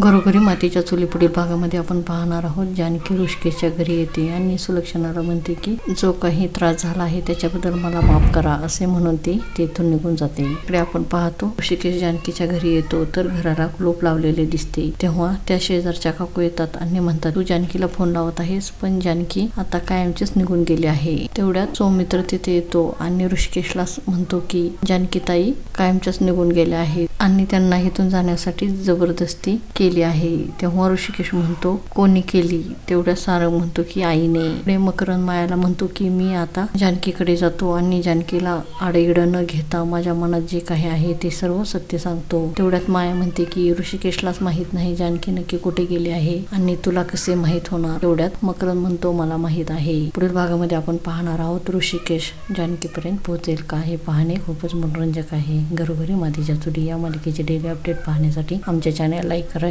घरोघरी मातीच्या चुली पुढील भागामध्ये आपण पाहणार आहोत. जानकी ऋषिकेशच्या घरी येते आणि सुलक्षणाला म्हणते की जो काही त्रास झाला आहे त्याच्याबद्दल मला माफ करा असे म्हणून ती तेथून निघून जाते. इकडे आपण पाहतो ऋषिकेश जानकीच्या घरी येतो तर घराला कुलूप लावलेले दिसते. तेव्हा त्या शेजारच्या काकू येतात आणि म्हणतात तू जानकीला फोन लावत आहेस पण जानकी आता कायमचीच निघून गेली आहे. तेवढ्यात सौमित्र तिथे येतो आणि ऋषिकेशला म्हणतो की जानकी ताई कायमच्याच निघून गेल्या आहेत आणि त्यांना इथून जाण्यासाठी जबरदस्ती केली आहे. तेव्हा ऋषिकेश म्हणतो कोणी केली? तेवढ्या सारंग म्हणतो की आईने. पुढे मकरंद मायाला म्हणतो की मी आता जानकीकडे जातो आणि जानकीला आडेइड न घेता माझ्या मनात जे काही आहे ते सर्व सत्य सांगतो. तेवढ्यात माया म्हणते की ऋषिकेशलाच माहीत नाही जानकी नक्की कुठे गेली आहे आणि तुला कसे माहीत होणार? तेवढ्यात मकरंद म्हणतो मला माहीत आहे. पुढील भागामध्ये आपण पाहणार आहोत ऋषिकेश जानकीपर्यंत पोहोचेल का? हे पाहणे खूपच मनोरंजक आहे. घरोघरी मातीच्या चुडी या मालिकेचे डेली अपडेट पाहण्यासाठी आमच्या चॅनल लाईक करा